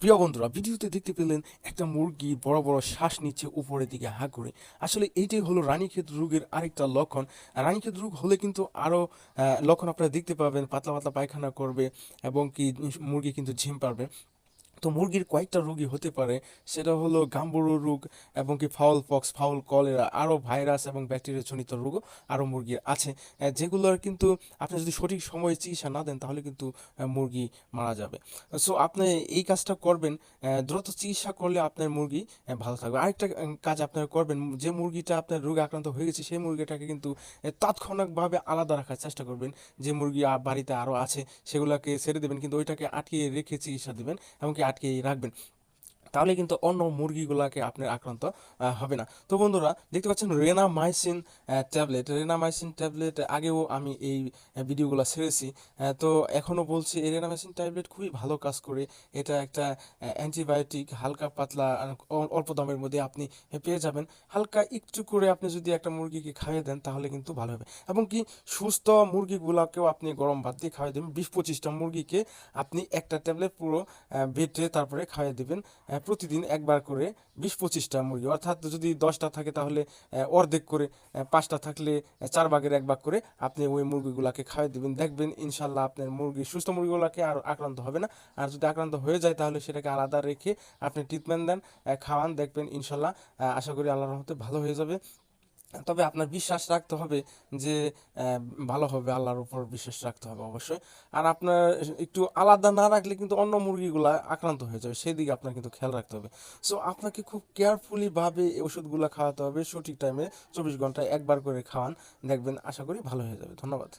প্রিয় বন্ধুরা, ভিডিওতে দেখতে পেলেন একটা মুরগি বড় বড় শ্বাস নিচ্ছে উপরের দিকে হা করে। আসলে এইটাই হলো রানীক্ষেত রোগের আরেকটা লক্ষণ। রানীক্ষেত রোগ হলে কিন্তু আরও লক্ষণ আপনারা দেখতে পাবেন, পাতলা পাতলা পায়খানা করবে এবং কি মুরগি কিন্তু ঝিম পারবে তো মুরগির কয়েকটা রোগই হতে পারে। সেটা হলো গাম্বুরো রোগ এবং কি ফাউল পক্স, ফাউল কলেরা আরও ভাইরাস এবং ব্যাকটেরিয়া জনিত রোগও আরও মুরগির আছে। যেগুলোর কিন্তু আপনি যদি সঠিক সময়ে চিকিৎসা না দেন তাহলে কিন্তু মুরগি মারা যাবে। সো আপনি এই কাজটা করবেন দ্রুত চিকিৎসা করলে আপনার মুরগি ভালো থাকবে। আরেকটা কাজ আপনারা করবেন, যে মুরগিটা আপনার রোগে আক্রান্ত হয়ে গেছে সেই মুরগিটাকে কিন্তু তাৎক্ষণিকভাবে আলাদা রাখার চেষ্টা করবেন। যে মুরগি বাড়িতে আরও আছে সেগুলোকে ছেড়ে দেবেন, কিন্তু ওইটাকে আটকিয়ে রেখে চিকিৎসা দেবেন এমনকি আটকিয়ে রাখবেন। তাহলে কিন্তু অন্য মুরগিগুলোকে আপনার আক্রান্ত হবে না। তো বন্ধুরা, দেখতে পাচ্ছেন রেনামাইসিন ট্যাবলেট। রেনামাইসিন ট্যাবলেট আগেও আমি এই ভিডিওগুলো ছেড়েছি। তো এখনও বলছি, এই রেনামাইসিন ট্যাবলেট খুবই ভালো কাজ করে। এটা একটা অ্যান্টিবায়োটিক, হালকা পাতলা অল্প দামের মধ্যে আপনি পেয়ে যাবেন। হালকা একটু করে আপনি যদি একটা মুরগিকে খাইয়ে দেন, তাহলে কিন্তু ভালো হবে। এবং কি, সুস্থ মুরগিগুলোকেও আপনি গরম ভাত দিয়ে খাইয়ে দেবেন। বিশ পঁচিশটা মুরগিকে আপনি একটা ট্যাবলেট পুরো বেটে তারপরে খাইয়ে দেবেন। প্রতিদিন একবার করে বিশ পঁচিশটা মুরগি, অর্থাৎ যদি দশটা থাকে তাহলে অর্ধেক করে পাঁচটা থাকলে চার ভাগের এক করে আপনি ওই মুরগিগুলোকে খাওয়াই দেবেন। দেখবেন ইনশাল্লাহ আপনার মুরগি, সুস্থ মুরগিগুলোকে আর আক্রান্ত হবে না। আর যদি আক্রান্ত হয়ে যায় তাহলে সেটাকে আলাদা রেখে আপনি ট্রিটমেন্ট দেন খাওয়ান, দেখবেন ইনশাল্লাহ আশা করি আল্লাহর রহমতে ভালো হয়ে যাবে। তবে আপনার বিশ্বাস রাখতে হবে যে ভালো হবে, আল্লাহর উপর বিশ্বাস রাখতে হবে অবশ্যই। আর আপনার একটু আলাদা না রাখলে কিন্তু অন্য মুরগিগুলা আক্রান্ত হয়ে যাবে, সেই দিকে আপনার কিন্তু খেয়াল রাখতে হবে। সো আপনাকে খুব কেয়ারফুলি ভাবে এই ওষুধগুলো খাওয়াতে হবে, সঠিক টাইমে চব্বিশ ঘন্টায় একবার করে খাওয়ান, দেখবেন আশা করি ভালো হয়ে যাবে। ধন্যবাদ।